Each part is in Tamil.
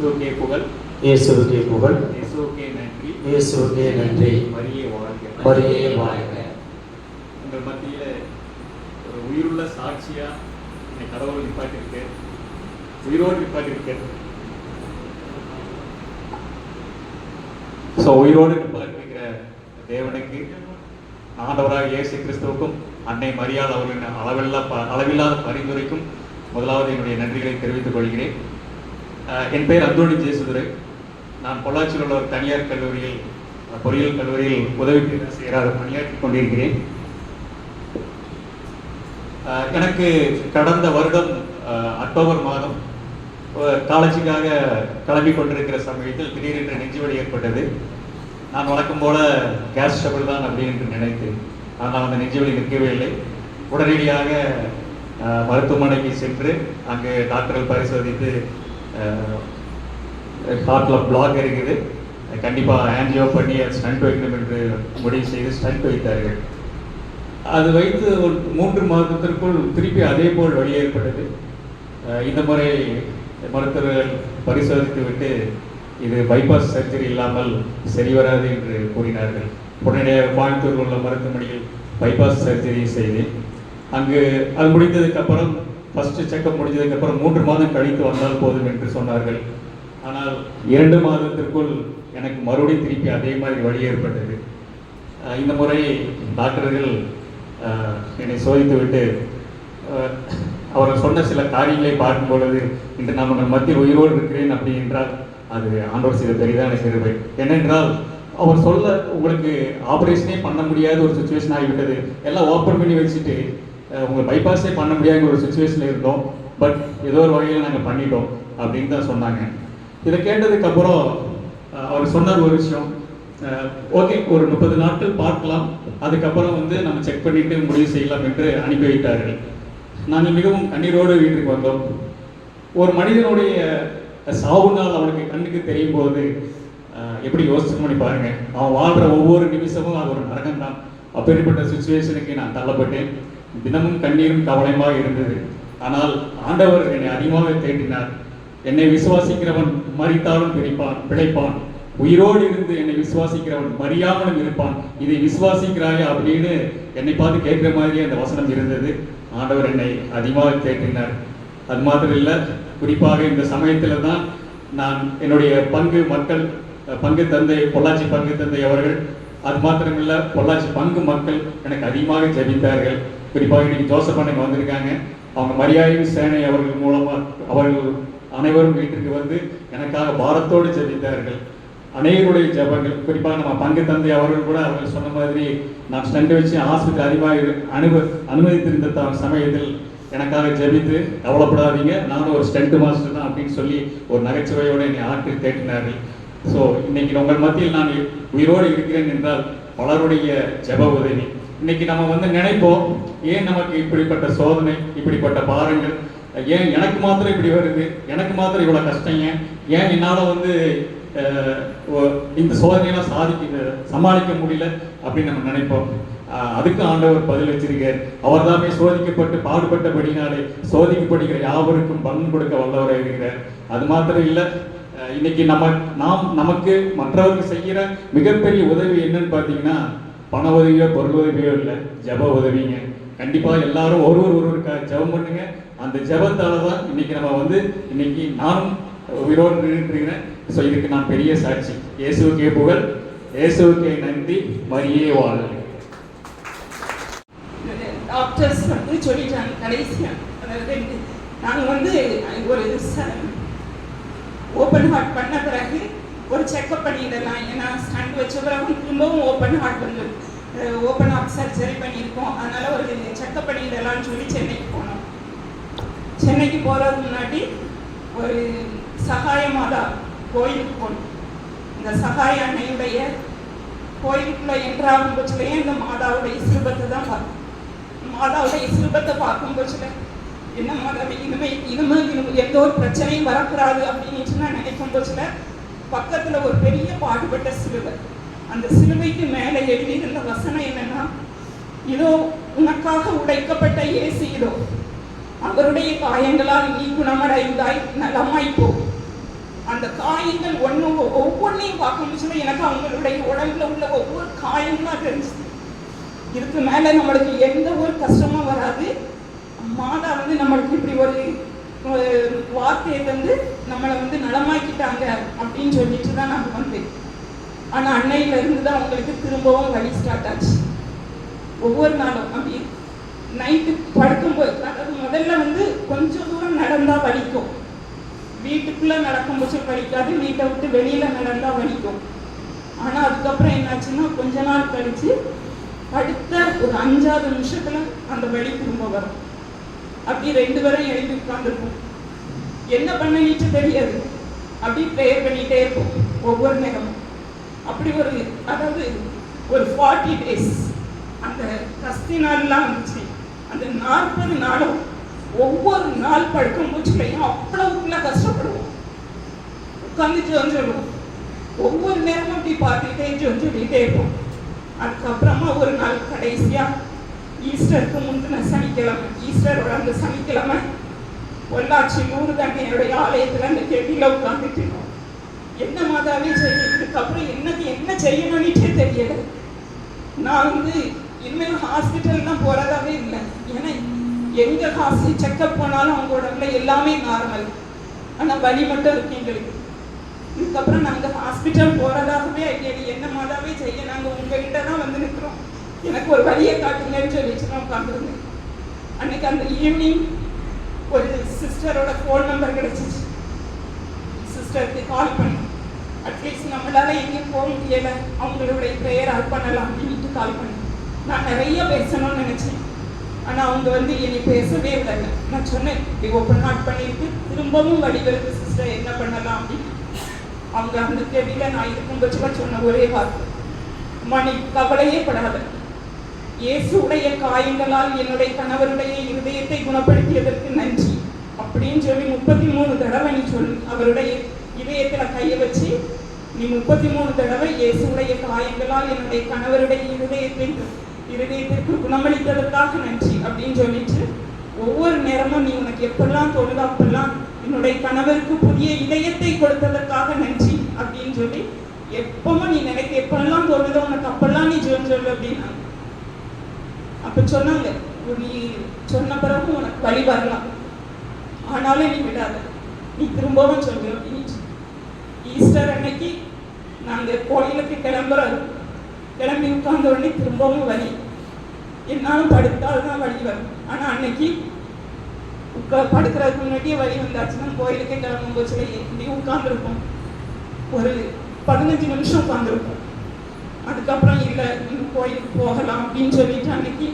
இயேசுவுக்கே புகழ். இயேசுவுக்கே புகழ். இயேசுவுக்கே நன்றி. இயேசுவுக்கே நன்றி. மரியே வாழ்க. மரியே வாழ்க. உங்கள் மத்தியில ஒரு உயிருள்ள சாட்சியா என்னை கடவுள் நிப்பாட்டிருக்கு உயிரோடு நிப்பாட்டிருக்கு ஸோ உயிரோடு நிப்பாட்டிருக்கிற தேவனுக்கு ஆண்டவராக இயேசு கிறிஸ்துவுக்கும் அன்னை மரியாள் அவர்களின் அளவில்லா அளவில்லாத பரிந்துரைக்கும் முதலாவது என்னுடைய நன்றிகளை தெரிவித்துக் கொள்கிறேன். என் பெயர் அந்தோணி ஜெயசுதுரை நான் பொள்ளாச்சியில் உள்ள ஒரு தனியார் கல்லூரியில் பொறியியல் கல்லூரியில் உதவி பேராசிரியராக பணியாற்றிக் கொண்டிருக்கிறேன். எனக்கு கடந்த வருடம் அக்டோபர் மாதம் காலேஜுக்காக கிளம்பி கொண்டிருக்கிற சமயத்தில் திடீரென்று நெஞ்சுவலி ஏற்பட்டது. நான் வழக்கம் போல கேஸ் ஸ்டபிள் தான் அப்படின்னு நினைத்தேன். ஆனால் அந்த நெஞ்சுவலி நிற்கவே இல்லை. உடனடியாக அஹ், மருத்துவமனைக்கு சென்று அங்கு டாக்டர்கள் பரிசோதித்து ஹார்ட்டில் பிளாக் இருக்குது. கண்டிப்பாக ஆன்ஜியோ பண்ணி ஸ்டண்ட் வைக்கணும் என்று முடிவு செய்து ஸ்டண்ட் வைத்தார்கள். அது வைத்து ஒரு மூன்று மாதத்திற்குள் திருப்பி அதே போல் வழி ஏற்பட்டது. இந்த முறை மருத்துவர்கள் பரிசோதித்து விட்டு இது பைபாஸ் சர்ஜரி இல்லாமல் சரி வராது என்று கூறினார்கள். உடனடியாக கோயம்புத்தூர் உள்ள மருத்துவமனையில் பைபாஸ் சர்ஜரி செய்தேன். அங்கு அது முடிந்ததுக்கப்புறம் ஃபஸ்ட்டு செக்கப் முடிஞ்சதுக்கு அப்புறம் மூன்று மாதம் கழித்து வந்தால் போதும் என்று சொன்னார்கள். ஆனால் இரண்டு மாதத்திற்குள் எனக்கு மறுபடியும் திருப்பி அதே மாதிரி வழி ஏற்பட்டது. இந்த முறை டாக்டர்கள் என்னை சோதித்து விட்டு அவர்கள் சொன்ன சில காரியங்களை பார்க்கும் பொழுது இன்று நான் உங்கள் மத்தியில் உயிரோடு இருக்கிறேன் அப்படி என்றால் அது ஆண்டோர் செய்த பெரிதான சிறுவை. என்னென்றால் அவர் சொல்ல உங்களுக்கு ஆபரேஷனே பண்ண முடியாத ஒரு சுச்சுவேஷன் ஆகிவிட்டது. எல்லாம் ஓப்பன் பண்ணி வச்சுட்டு உங்கள் பைபாஸே பண்ண முடியாத ஒரு சுச்சுவேஷனில் இருந்தோம். பட் ஏதோ ஒரு வகையில் நாங்கள் பண்ணிட்டோம் அப்படின்னு தான் சொன்னாங்க. இதை கேட்டதுக்கப்புறம் அவர் சொன்னார் ஒரு விஷயம். ஓகே ஒரு முப்பது நாட்கள் பார்க்கலாம். அதுக்கப்புறம் வந்து நம்ம செக் பண்ணிட்டு முடிவு செய்யலாம் என்று அனுப்பி வைத்தார்கள். நாங்கள் மிகவும் கண்ணீரோடு வீட்டுக்கு வந்தோம். ஒரு மனிதனுடைய சாவு நாள் அவனுக்கு கண்ணுக்கு தெரியும் போது எப்படி யோசிச்சு பண்ணி பாருங்க. அவன் வாழ்ற ஒவ்வொரு நிமிஷமும் அது ஒரு நரகம் தான் அப்பேற்பட்ட சுச்சுவேஷனுக்கு நான் தள்ளப்பட்டேன். தினமும் கண்ணீரும் கவலையுமாக இருந்தது. ஆனால் ஆண்டவர் என்னை அதிகமாக தேடினார். என்னை விசுவாசிக்கிறவன் மறித்தாலும் பிடிப்பான் பிழைப்பான். உயிரோடு இருந்து என்னை விசுவாசிக்கிறவன் மறியாமலும் இருப்பான். இதை விசுவாசிக்கிறாயா அப்படின்னு என்னை பார்த்து கேட்குற மாதிரி அந்த வசனம் இருந்தது. ஆண்டவர் என்னை அதிகமாக கேட்டினார் அது மாத்திரம் இல்லை குறிப்பாக இந்த சமயத்தில் தான் நான் என்னுடைய பங்கு மக்கள் பங்கு தந்தை பொள்ளாச்சி பங்கு தந்தை அவர்கள் அது மாத்திரமில்ல பொள்ளாச்சி பங்கு மக்கள் எனக்கு அதிகமாக ஜெபித்தார்கள். குறிப்பாக இன்னைக்கு ஜோசப் அண்ணன் வந்திருக்காங்க. அவங்க மரியாதை சேனை அவர்கள் மூலமாக அவர்கள் அனைவரும் வீட்டிற்கு வந்து எனக்காக பாரத்தோடு ஜபித்தார்கள். அநேகருடைய ஜபங்கள் குறிப்பாக நம்ம பங்கு தந்தை அவர்கள் கூட அவர்கள் சொன்ன மாதிரி நான் ஸ்டண்ட் வச்சு ஆஸ்பத்திரி அதிகமாக இரு- அனுப அனுமதித்திருந்த த- சமயத்தில் எனக்காக ஜெபித்து கவலைப்படாதீங்க. நானும் ஒரு ஸ்டண்ட் மாஸ்டர் தான் அப்படின்னு சொல்லி ஒரு நகைச்சுவையோடு என்னை ஆற்றி தேட்டினார்கள் ஸோ இன்னைக்கு உங்கள் மத்தியில் நான் உயிரோடு இருக்கிறேன் என்றால் பலருடைய ஜெப உதவி. இன்னைக்கு நம்ம வந்து நினைப்போம் ஏன் நமக்கு இப்படிப்பட்ட சோதனை இப்படிப்பட்ட பாரங்கள்? ஏன் எனக்கு மாத்திரம் இப்படி வருது? எனக்கு மாத்திரம் இவ்வளோ கஷ்டம் ஏன்? ஏன் என்னால் வந்து இந்த சோதனையெல்லாம் சாதிக்க சமாளிக்க முடியல அப்படின்னு நம்ம நினைப்போம். அதுக்கு ஆண்டவர் பதில் வச்சிருக்கார். அவர் தாமே சோதிக்கப்பட்டு பாடுபட்டபடினாலே சோதிக்கப்படுகிற யாவருக்கும் பங்கு கொடுக்க வல்லவராக இருக்கிறார். அது மாத்திரம் இல்லை இன்னைக்கு நம்ம நாம் நமக்கு மற்றவருக்கு செய்கிற மிகப்பெரிய உதவி என்னன்னு பார்த்தீங்கன்னா பண உதவியோ பொருள் உதவியோ இல்லை ஜெப உதவிங்க. கண்டிப்பாக எல்லாரும் ஒருவர் ஒருவருக்காக ஜெபம் பண்ணுங்க. அந்த ஜபத்தால தான் இன்னைக்கு நம்ம வந்து இன்னைக்கு நானும் உயிரோடு நின்றுட்டுருக்கிறேன் ஸோ இதுக்கு நான் பெரிய சாட்சி. இயேசுக்கே புகழ் இயேசுக்கே நன்றி மரியே வாழ் டாக்டர்ஸ் வந்து சொல்லிட்டாங்க கடைசியாக அதாவது நாங்கள் வந்து ஒரு ஓப்பன் ஹார்ட் பண்ண பிறகு ஒரு செக்கப் பண்ணிடலாம். ஏன்னா ஸ்டண்ட் வச்ச பிறகு திரும்பவும் ஓப்பன் ஹார்ட் வந்து ஓப்பன் ஹார்ட் சர்ஜரி பண்ணியிருக்கோம். அதனால ஒரு செக்அப் பண்ணிடலாம்னு சொல்லி சென்னைக்கு போனோம். சென்னைக்கு போகிறதுக்கு முன்னாடி ஒரு சகாய மாதா கோயிலுக்கு போனோம். இந்த சகாய அன்னையுடைய கோயிலுக்குள்ள என்றாகும் பட்சத்திலேயே இந்த மாதாவுடைய சிறுபத்தை தான் பார்த்தோம் மாதாவுடைய சிறுபத்தை பார்க்கும் பட்சத்தில் என்ன மாதிரி இனிமே இனிமே இனிமே எந்த ஒரு பிரச்சனையும் வரக்கூடாது அப்படின்னு நான் நினைக்கும் பட்சத்தில் பக்கத்துல ஒரு பெரிய பாடுபட்ட சிலுவை. அந்த சிலுவைக்கு மேலே எழுதியிருந்த வசனம் என்னன்னா இதோ உனக்காக உடைக்கப்பட்ட இயேசு இதோ அவருடைய காயங்களால் நீ குணமடைந்தாய் நலமாய் போ. அந்த காயங்கள் ஒன்று ஒவ்வொன்றையும் பார்க்கும்போது எனக்கு அவங்களுடைய உடம்புல உள்ள ஒவ்வொரு காயங்களா தெரிஞ்சுது. இதுக்கு மேலே நம்மளுக்கு எந்த ஒரு கஷ்டமும் வராது. மாதா வந்து நம்மளுக்கு இப்படி ஒரு வார்த்தையை வந்து நம்மளை வந்து நலமாக்கிட்டாங்க அப்படின்னு சொல்லிட்டு தான் நாங்கள் வந்தேன். ஆனால் அன்னையில இருந்து தான் உங்களுக்கு திரும்பவும் வழி ஸ்டார்ட் ஆச்சு. ஒவ்வொரு நாளும் அப்படி நைட்டு படுக்கும்போது அதாவது முதல்ல வந்து கொஞ்சம் தூரம் நடந்தால் வலிக்கும். வீட்டுக்குள்ளே நடக்கும்போது வலிக்காது வீட்டை விட்டு வெளியில் நடந்தால் வலிக்கும். ஆனால் அதுக்கப்புறம் என்னாச்சுன்னா கொஞ்ச நாள் கழிச்சு அடுத்த ஒரு அஞ்சாவது நிமிஷத்தில் அந்த வழி திரும்ப வரும். அப்படி ரெண்டு பேரும் எழுதி உட்காந்துருப்போம் என்ன பண்ணிட்டு தெரியாது. அப்படி ப்ரேயர் பண்ணிட்டே இருப்போம். ஒவ்வொரு நேரமும். அப்படி ஒரு அதாவது ஒரு ஃபார்ட்டி டேஸ் அந்த கஸ்தி நாள்லாம் வந்துச்சு. அந்த நாற்பது நாளும் ஒவ்வொரு நாள் படுக்கும் மூச்சுலையும் அவ்வளவுக்குள்ள கஷ்டப்படுவோம். உட்காந்து ஜோன் ஒவ்வொரு நேரமும் அப்படி பார்த்துக்கிட்டே ஜோன் இருப்போம். அதுக்கப்புறமா ஒரு நாள் கடைசியா ஈஸ்டருக்கு முந்தின சனிக்கிழமை ஈஸ்டரோட அந்த சனிக்கிழமை பொள்ளாச்சி நூறு தண்ணியோடைய ஆலயத்தில் அந்த கேள்வியில் உட்காந்துட்டு என்ன மாதாவே செய்ய இதுக்கப்புறம் என்னது என்ன செய்யணும்னுட்டே தெரியல. நான் வந்து இனிமேல் ஹாஸ்பிட்டல்லாம் போகிறதாவே இல்லை. ஏன்னா எங்க ஹாஸ்பிட்டல் செக்கப் போனாலும் அவங்க உடம்புல எல்லாமே நார்மல். ஆனால் வலி மட்டும் இருக்கு எங்களுக்கு. இதுக்கப்புறம் நாங்கள் ஹாஸ்பிட்டல் போகிறதாகவே ஐடியா என்ன மாதாவே செய்ய? நாங்கள் உங்ககிட்ட தான் வந்து நிற்கிறோம் எனக்கு ஒரு வழியை காட்டுங்கன்னு சொல்லிட்டு நான் உட்காந்துருந்தேன் அன்னைக்கு அந்த ஈவினிங் ஒரு சிஸ்டரோட ஃபோன் நம்பர் கிடைச்சிச்சு. சிஸ்டருக்கு கால் பண்ணி அட்லீஸ்ட் நம்மளால எங்கேயும் போக முடியலை. அவங்களுடைய ப்ரேயர் ஆட் பண்ணலாம் அப்படின்ட்டு கால் பண்ணி நான் நிறைய பேசணும்னு நினச்சேன். ஆனால் அவங்க வந்து என்னை பேசவே இல்லை. நான் சொன்னேன் இப்படி ஓப்பன் ஹார்ட் பண்ணிட்டு திரும்பவும் வழி சிஸ்டர் என்ன பண்ணலாம்? அப்படின்னு. அவங்க அந்த கேள்வியில் நான் இருக்கும் பட்சமாக சொன்ன ஒரே வார்த்தை மணி கவலையே படாத. இயேசுடைய காயங்களால் என்னுடைய கணவருடைய இருதயத்தை குணப்படுத்தியதற்கு நன்றி. அப்படின்னு சொல்லி முப்பத்தி மூணு தடவை நீ சொல் அவருடைய இதயத்துல கையை வச்சு நீ முப்பத்தி மூணு தடவை இயேசுடைய காயங்களால் என்னுடைய கணவருடைய இருதயத்தின் இருதயத்திற்கு குணமளித்ததற்காக நன்றி அப்படின்னு சொல்லிட்டு ஒவ்வொரு நேரமும் நீ உனக்கு எப்பெல்லாம் தோணுதோ அப்பெல்லாம் என்னுடைய கணவருக்கு புதிய இதயத்தை கொடுத்ததற்காக நன்றி அப்படின்னு சொல்லி எப்பவும் நீ நினைக்க எப்பெல்லாம் தோணுதோ உனக்கு அப்பெல்லாம் நீ சொல்லு அப்படின்னா அப்போ சொன்னாங்க நீ சொன்ன பிறகு உனக்கு வழி வரலாம். ஆனாலும் நீ விடாத. நீ திரும்பவும் சொல்லு ஈஸ்டர் அன்னைக்கு நாங்கள் கோயிலுக்கு கிளம்புறோம். கிளம்பி உட்கார்ந்த உடனே திரும்பவும் வலி என்னாலும் படுத்தால் தான் வழி வரும். ஆனால் அன்னைக்கு உட்கா படுக்கிறதுக்கு முன்னாடியே வழி வந்தாச்சுன்னா கோயிலுக்கே கிளம்பும் போச்சு இப்படி உட்கார்ந்துருப்போம் ஒரு பதினஞ்சு நிமிஷம் உட்கார்ந்துருப்போம் அதுக்கப்புறம் இல்லை கோயிலுக்கு போகலாம் அப்படின்னு சொல்லிட்டு அன்னைக்கு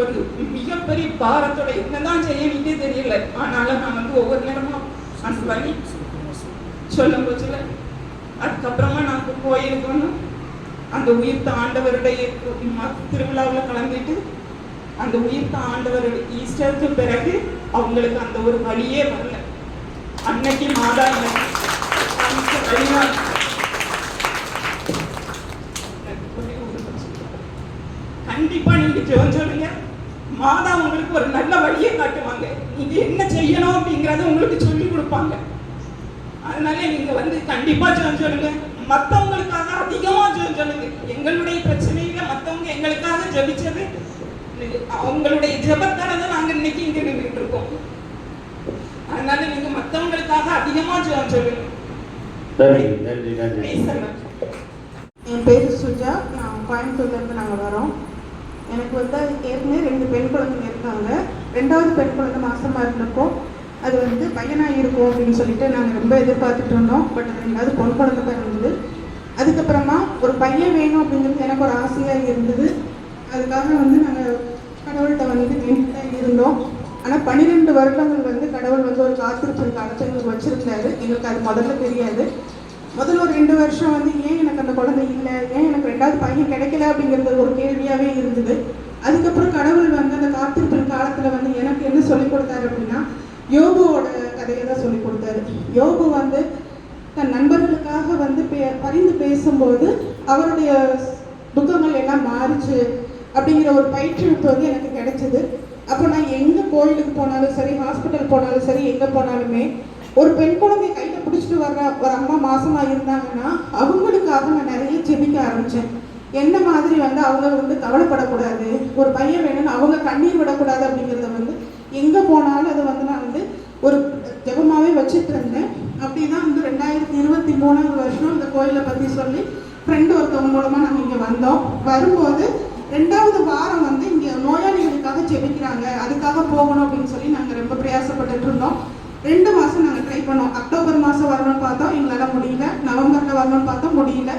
ஒரு மிகப்பெரிய பாரத்தோட என்னதான் செய்யணுட்டே தெரியல. ஆனாலும் நான் வந்து ஒவ்வொரு நேரமும் அந்த வழி சொல்லும் போச்சுல அதுக்கப்புறமா நான் கோயிலுக்கு வந்து அந்த உயிர்த்த ஆண்டவருடைய திருவிழாவில் கலந்துட்டு அந்த உயிர்த்த ஆண்டவருடைய ஈஸ்டருக்கு பிறகு அவங்களுக்கு அந்த ஒரு வழியே வரல. அன்னைக்கு மாதா எனக்கு வழிநாள் வழிதான் கண்டிப்பா நீங்க ஜெபம் சொல்லுங்க மாதா உங்களுக்கு ஒரு நல்ல வழியை காட்டுவாங்க. நீங்க என்ன செய்யணும் அப்படிங்கறத உங்களுக்கு சொல்லி கொடுப்பாங்க. அதனால நீங்க வந்து கண்டிப்பா ஜெபம் சொல்லுங்க. மத்தவங்களுக்காக அதிகமா ஜெபம் சொல்லுங்க. எங்களுடைய பிரச்சனையில மத்தவங்க எங்களுக்காக ஜெபிச்சது அவங்களுடைய ஜெபத்தால தான் நாங்க இன்னைக்கு இங்க நின்றுட்டு இருக்கோம். அதனால நீங்க மத்தவங்களுக்காக அதிகமா ஜெபம் சொல்லுங்க. என் பேர் சுஜா. நான் கோயம்புத்தூர்லேருந்து நாங்கள் வரோம். எனக்கு வந்து ஏற்கனவே ரெண்டு பெண் குழந்தைங்க இருக்காங்க. ரெண்டாவது பெண் குழந்தை மாசமாக இருந்திருக்கும். அது வந்து பையனாக இருக்கும் அப்படின்னு சொல்லிட்டு நாங்கள் ரொம்ப எதிர்பார்த்துட்டு இருந்தோம். பட் அது ரெண்டாவது பொன் குழந்தை பிறந்தது அதுக்கப்புறமா ஒரு பையன் வேணும் அப்படிங்கிறது எனக்கு ஒரு ஆசையாக இருந்தது. அதுக்காக வந்து நாங்கள் கடவுள்கிட்ட வந்து வேண்டிட்டு தான் இருந்தோம். ஆனால் பன்னிரெண்டு வருடங்கள் வந்து கடவுள் வந்து ஒரு காத்திருப்பு காலத்தை எங்களுக்கு வச்சிருந்தாரு எங்களுக்கு அது முதல்ல தெரியாது. முதல்ல ஒரு ரெண்டு வருஷம் வந்து ஏன் எனக்கு அந்த குழந்தை இல்லை? ஏன் எனக்கு ரெண்டாவது பையன் கிடைக்கல? அப்படிங்கிறது ஒரு கேள்வியாகவே இருந்தது. அதுக்கப்புறம் கடவுள் வந்து அந்த காத்திருப்பின் காலத்தில் வந்து எனக்கு என்ன சொல்லிக் கொடுத்தாரு அப்படின்னா யோபுவோட கதையை தான் சொல்லிக் கொடுத்தாரு. யோபு வந்து தன் நண்பர்களுக்காக வந்து பே பரிந்து பேசும்போது அவருடைய துக்கங்கள் எல்லாம் மாறிச்சு அப்படிங்கிற ஒரு பயிற்றுவிப்பு வந்து எனக்கு கிடைச்சது. அப்போ நான் எங்கே கோயிலுக்கு போனாலும் சரி ஹாஸ்பிட்டல் போனாலும் சரி எங்கே போனாலுமே ஒரு பெண் குழந்தை கையில் பிடிச்சிட்டு வர்ற ஒரு அம்மா மாசமா இருந்தாங்கன்னா அவங்களுக்காக நான் நிறைய ஜெபிக்க ஆரம்பித்தேன் என்ன மாதிரி வந்து அவங்க வந்து கவலைப்படக்கூடாது ஒரு பையன் வேணும்னு அவங்க கண்ணீர் விடக்கூடாது அப்படிங்கிறத வந்து எங்கே போனாலும் அதை வந்து நான் வந்து ஒரு ஜெபமாகவே வச்சுட்டு இருந்தேன். அப்படி தான் வந்து ரெண்டாயிரத்தி இருபத்தி மூணாவது வருஷம் இந்த கோயிலை பற்றி சொல்லி ஃப்ரெண்டு ஒருத்தவங்க மூலமாக நாங்கள் இங்கே வந்தோம். வரும்போது ரெண்டாவது வாரம் வந்து இங்கே நோயாளிகளுக்காக ஜெபிக்கிறாங்க அதுக்காக போகணும் அப்படின்னு சொல்லி நாங்கள் ரொம்ப பிரயாசப்பட்டுட்டு இருந்தோம். ரெண்டு மாதம் நாங்கள் ட்ரை பண்ணோம். அக்டோபர் மாதம் வரணும்னு பார்த்தோம். எங்களால் முடியல. நவம்பரில் வரணும்னு பார்த்தோம். முடியல.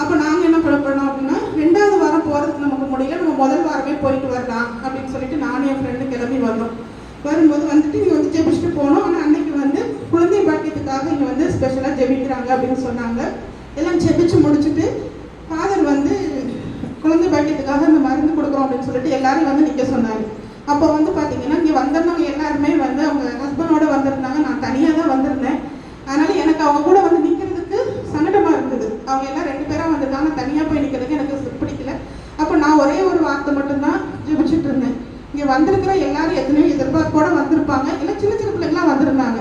அப்போ நாங்கள் என்ன பண்ண பண்ணோம் அப்படின்னா ரெண்டாவது வாரம் போகிறதுக்கு நமக்கு முடியல. நம்ம முதல் வாரமே போயிட்டு வரலாம் அப்படின்னு சொல்லிட்டு நானும் என் ஃப்ரெண்டு கிளம்பி வந்தோம். வரும்போது வந்துட்டு இங்கே வந்து ஜெபிச்சுட்டு போனோம். ஆனால் அன்னைக்கு வந்து குழந்தை பாக்கியத்துக்காக இங்கே வந்து ஸ்பெஷலாக ஜெபிக்கிறாங்க அப்படின்னு சொன்னாங்க. எல்லாம் ஜெபிச்சு முடிச்சுட்டு ஃபாதர் வந்து குழந்தை பாக்கியத்துக்காக அந்த மருந்து கொடுக்குறோம் அப்படின்னு சொல்லிட்டு எல்லாரும் வந்து நிற்க சொன்னாங்க அப்போ வந்து பார்த்தீங்கன்னா இங்கே வந்திருந்தவங்க எல்லாருமே வந்து அவங்க ஹஸ்பண்டோட வந்து தனியாக தான் வந்திருந்தேன். அதனால எனக்கு அவங்க கூட வந்து நிற்கிறதுக்கு சங்கடமாக இருந்தது. அவங்க எல்லாம் ரெண்டு பேராக வந்திருக்காங்க. தனியாக போய் நிற்கிறதுக்கு எனக்கு பிடிக்கல. அப்போ நான் ஒரே ஒரு வார்த்தை மட்டும்தான் ஜெபிச்சுட்டு இருந்தேன். இங்கே வந்திருக்கிற எல்லாரும் எத்தனையோ எதிர்பார்ப்போட வந்திருப்பாங்க. இல்லை சின்ன சின்ன பிள்ளைங்களாம் வந்திருந்தாங்க.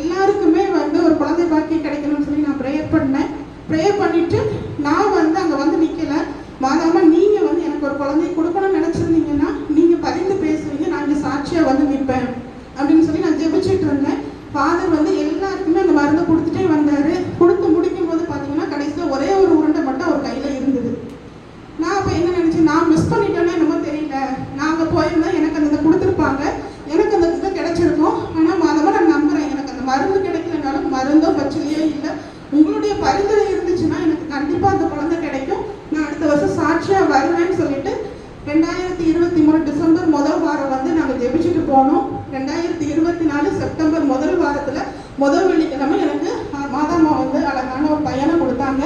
எல்லாருக்குமே வந்து ஒரு குழந்தை பாக்கியம் கிடைக்கணும்னு சொல்லி நான் ப்ரேயர் பண்ணேன். ப்ரேயர் பண்ணிட்டு நான் வந்து அங்கே வந்து நிற்கல மாதாமா நீங்கள் வந்து எனக்கு ஒரு குழந்தை கொடுக்கணும்னு நினச்சிருந்தீங்கன்னா நீங்கள் பதிந்து பேசுவீங்க. நான் இங்கே சாட்சியாக வந்து நிற்பேன் அப்படின்னு சொல்லி நான் ஜெபிச்சுட்டு இருந்தேன். ஃபாதர் வந்து எல்லாருக்குமே அந்த மருந்து கொடுத்துட்டே வந்தார். கொடுத்து முடிக்கும் போது பார்த்தீங்கன்னா கடைசியில் ஒரே ஒரு உருண்டை மட்டும் அவர் கையில் இருந்தது. நான் அப்போ என்ன நினச்சேன் நான் மிஸ் பண்ணிட்டேனோ என்னமோ தெரியல. நாங்கள் போயிருந்தா எனக்கு அந்த இதை கொடுத்துருப்பாங்க. எனக்கு அந்த இதை கிடைச்சிருக்கும். ஆனால் மாதமாக நான் நம்புகிறேன் எனக்கு அந்த மருந்து கிடைக்கலனாலும் மருந்தோ பச்சிலையோ இல்லை. உங்களுடைய பரிந்துரை இருந்துச்சுன்னா எனக்கு கண்டிப்பாக அந்த குழந்தை கிடைக்கும். நான் அடுத்த வருஷம் சாட்சியாக வருவேன்னு சொல்லிட்டு ரெண்டாயிரத்தி இருபத்தி மூணு டிசம்பர் முதல் வாரம் வந்து நாங்கள் ஜெபிச்சுட்டு போனோம். ரெண்டாயிரத்தி இருபத்தி நாலு செப்டம்பர் முதல் வாரத்தில் முதல் வெள்ளிக்கிழமை எனக்கு அஹ், மாதாம்மா வந்து அழகான ஒரு பையனை கொடுத்தாங்க.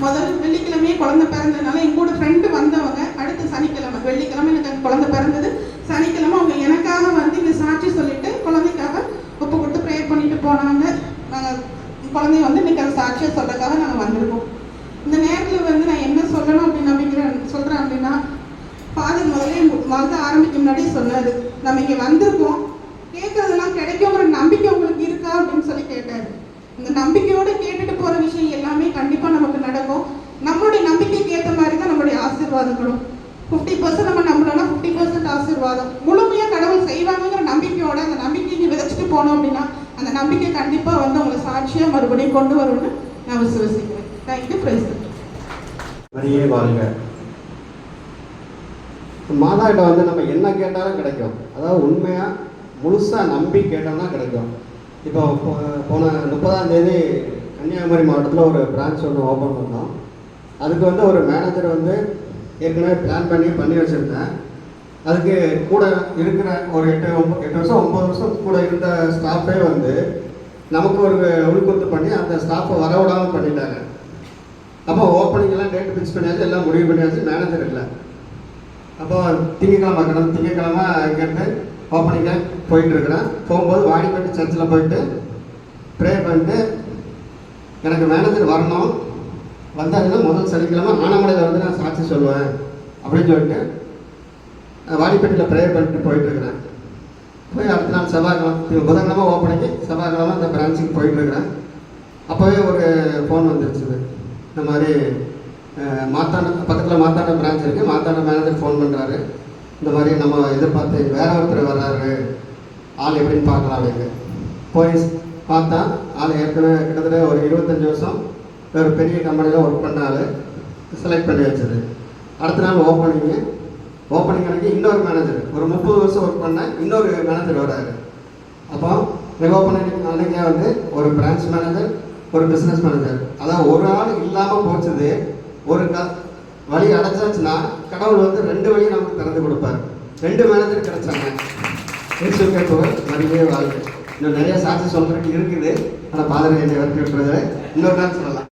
முதல் வெள்ளிக்கிழமையே குழந்தை பிறந்ததுனால என் கூட ஃப்ரெண்டு வந்தவங்க அடுத்த சனிக்கிழமை வெள்ளிக்கிழமை எனக்கு குழந்தை பிறந்தது. சனிக்கிழமை அவங்க எனக்காக வந்து இங்கே சாட்சி சொல்லிட்டு குழந்தைக்காக ஒப்பு கொடுத்து ப்ரேயர் பண்ணிட்டு போனாங்க. நாங்கள் குழந்தைய வந்து இன்னைக்கு அந்த சாட்சியை சொல்றதுக்காக நாங்கள் வந்திருக்கோம். இந்த நேரத்தில் வந்து நான் என்ன சொல்லணும் அப்படின்னு நம்பிக்கிறேன் சொல்கிறேன் அப்படின்னா ஃபாதர் முதல்ல மருந்து ஆரம்பிக்க முன்னாடியே சொன்னார் நம்ம இங்கே வந்திருக்கோம். கேட்கறதெல்லாம் கிடைக்குங்கிற நம்பிக்கை உங்களுக்கு இருக்கா அப்படின்னு சொல்லி கேட்டார். இந்த நம்பிக்கையோட கேட்டுட்டு போகிற விஷயம் எல்லாமே கண்டிப்பாக நமக்கு நடக்கும். நம்மளுடைய நம்பிக்கைக்கு ஏற்ற மாதிரி தான் நம்மளுடைய ஆசீர்வாதங்களும். ஃபிஃப்டி பர்சன்ட் நம்ம நம்பலன்னா ஃபிஃப்டி பர்சன்ட் ஆசீர்வாதம். முழுமையாக கடவுள் செய்வாங்கங்கிற நம்பிக்கையோட அந்த நம்பிக்கையை விதைச்சிட்டு போனோம் அப்படின்னா அந்த நம்பிக்கை கண்டிப்பாக வந்து உங்களை சாட்சியாக மறுபடியும் கொண்டு வரும்னு நான் விசுவசிக்கிறேன். தேங்க்யூ பிரைஸ் மரியே வாழ்க. மாதா கிட்ட வந்து நம்ம என்ன கேட்டாலும் கிடைக்கும். அதாவது உண்மையாக முழுசாக நம்பி கேட்டோம்னா கிடைக்கும். இப்போ போன முப்பதாம் தேதி கன்னியாகுமரி மாவட்டத்தில் ஒரு பிரான்ச் ஒன்று ஓப்பன் பண்ணோம். அதுக்கு வந்து ஒரு மேனேஜர் வந்து ஏற்கனவே பிளான் பண்ணி பண்ணி வச்சுருந்தேன். அதுக்கு கூட இருக்கிற ஒரு எட்டு ஒம்பது எட்டு வருஷம் ஒம்பது வருஷம் கூட இருந்த ஸ்டாஃபே வந்து நமக்கு ஒரு உள்கொத்து பண்ணி அந்த ஸ்டாஃபை வரவிடாமல் பண்ணிட்டாங்க. அப்போ ஓப்பனிங்கெல்லாம் டேட் ஃபிக்ஸ் பண்ணியாச்சு எல்லாம் முடிவு பண்ணியாச்சு மேனேஜர் இல்லை. அப்போ திங்கக்கிழமை கிடந்து திங்கக்கிழமை இங்கேருந்து ஓப்பனிங்க போயிட்டு இருக்கிறேன். போகும்போது வாடிப்பட்டு சர்ச்சில் போயிட்டு ப்ரே பண்ணிட்டு எனக்கு மேனேஜர் வரணும். வந்தாருன்னா முதல் சனிக்கிழமை ஆனமலையில் வந்து நான் சாட்சி சொல்லுவேன் அப்படின்னு சொல்லிட்டு வாடிப்பட்டியில் ப்ரே பண்ணிட்டு போயிட்டு இருக்கிறேன். போய் அடுத்த நாள் செவ்வாய்க்கிழமை புதன்கிழமை ஓப்பனிங்கு செவ்வாய்க்கிழமை அந்த பிரான்ச்சுக்கு போயிட்டு இருக்கிறேன். அப்போவே ஒரு ஃபோன் வந்துருச்சுது. இந்த மாதிரி மாத்தாண்ட பக்கத்தில் மாத்தாண்ட பிரான்ச் இருக்குது மாத்தாண்ட மேனேஜர் ஃபோன் பண்ணுறாரு இந்த மாதிரி நம்ம எதிர்பார்த்து வேற ஒருத்தர் வர்றாரு. ஆள் எப்படின்னு பார்க்கலாம் அப்படின்னு. போய் பார்த்தா ஆள் ஏற்கனவே கிட்டத்தட்ட ஒரு இருபத்தஞ்சி வருஷம் ஒரு பெரிய கம்பெனியில் ஒர்க் பண்ண ஆள் செலக்ட் பண்ணி வச்சது. அடுத்த நாள் ஓப்பனிங்கு ஓப்பனிங் அன்றைக்கி இன்னொரு மேனேஜர் ஒரு முப்பது வருஷம் ஒர்க் பண்ண இன்னொரு மேனேஜர் வராரு அப்போ ஓப்பனிங் அன்னைக்கே வந்து ஒரு பிரான்ச் மேனேஜர் ஒரு பிஸ்னஸ் மேனேஜர் அதான் ஒரு ஆள் இல்லாமல் போச்சது. ஒரு க வழி அடைச்சாச்சுன்னா கடவுள் வந்து ரெண்டு வழியும் நமக்கு திறந்து கொடுப்பார். ரெண்டு மேனேஜர் கிடைச்சாங்க. இயேசு கேட்பவர் மறுபடியே வாழ்க்கை இன்னும் நிறைய சாட்சி சொல்றதுக்கு இருக்குது. ஆனால் பாதரையை என்னை வரைக்கும் இன்னொரு நாள் சொல்லலாம்.